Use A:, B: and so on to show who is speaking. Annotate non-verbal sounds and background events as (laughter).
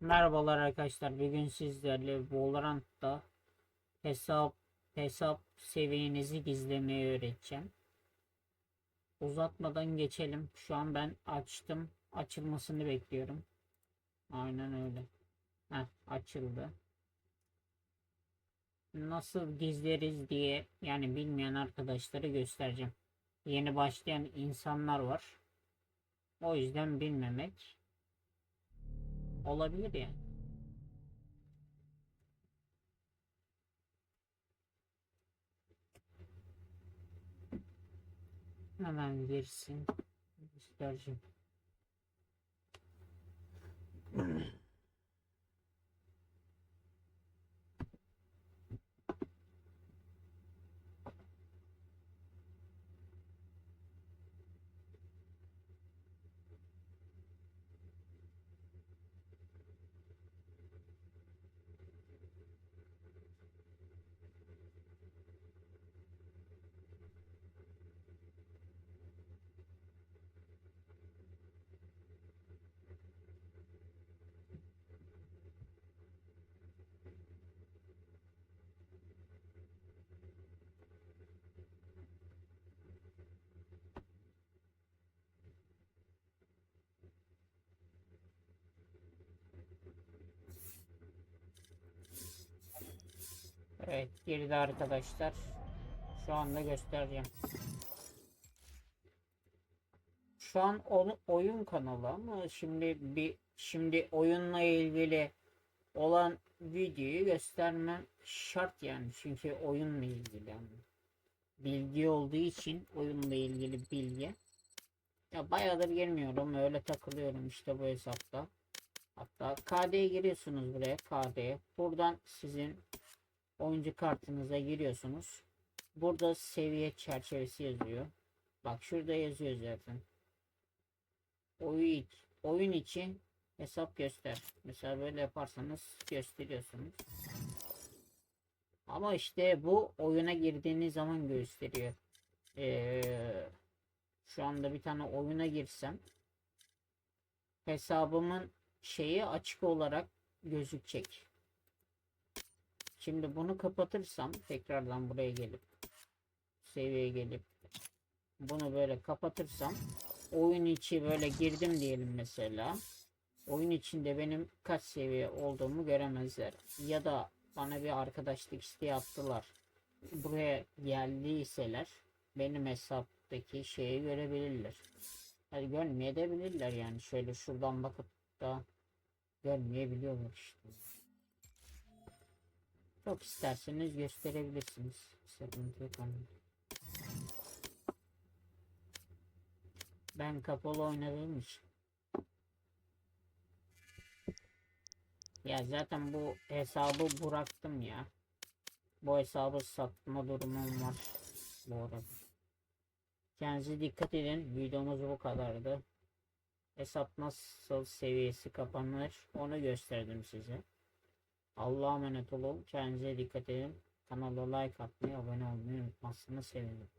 A: Merhabalar arkadaşlar. Bugün sizlerle Valorant'ta hesap hesap seviyenizi gizlemeyi öğreteceğim. Uzatmadan geçelim. Şu an ben açtım. Açılmasını bekliyorum. Aynen öyle. Heh, açıldı. Nasıl gizleriz diye yani bilmeyen arkadaşları göstereceğim. Yeni başlayan insanlar var. O yüzden bilmemek olabilir yani. Hemen girsin. Göstereceğim. (clears throat) Evet girdi arkadaşlar. Şu anda göstereceğim. Şu an onu oyun kanalı ama şimdi bir şimdi oyunla ilgili olan videoyu göstermem şart yani çünkü oyunla ilgili yani. Bilgi olduğu için oyunla ilgili bilgi. Ya bayağıdır girmiyorum öyle takılıyorum işte bu hesapta. Hatta KD'ye giriyorsunuz buraya KD'ye. Buradan sizin oyuncu kartınıza giriyorsunuz. Burada seviye çerçevesi yazıyor. Bak şurada yazıyor zaten. Oyun, oyun için hesap göster. Mesela böyle yaparsanız gösteriyorsunuz. Ama işte bu oyuna girdiğiniz zaman gösteriyor. Ee, şu anda bir tane oyuna girsem hesabımın şeyi açık olarak gözükecek. Şimdi bunu kapatırsam tekrardan buraya gelip seviyeye gelip bunu böyle kapatırsam oyun içi böyle girdim diyelim mesela. Oyun içinde benim kaç seviye olduğumu göremezler. Ya da bana bir arkadaşlık isteği attılar. Buraya geldiyseler benim hesaptaki şeyi görebilirler. Hadi görmeyebilirler yani. Şöyle şuradan bakıp da görmeyebiliyorlar işte. Çok isterseniz gösterebilirsiniz. Sıkıntı yok. Ben kapalı oynadığım için. Ya zaten bu hesabı bıraktım ya. Bu hesabı satma durumum var bu arada. Kendinize dikkat edin. Videomuz bu kadardı. Hesap nasıl seviyesi kapanır onu gösterdim size. Allah'a emanet olun. Kendinize dikkat edin. Kanala like atmayı, abone olmayı unutmazsanız sevinirim.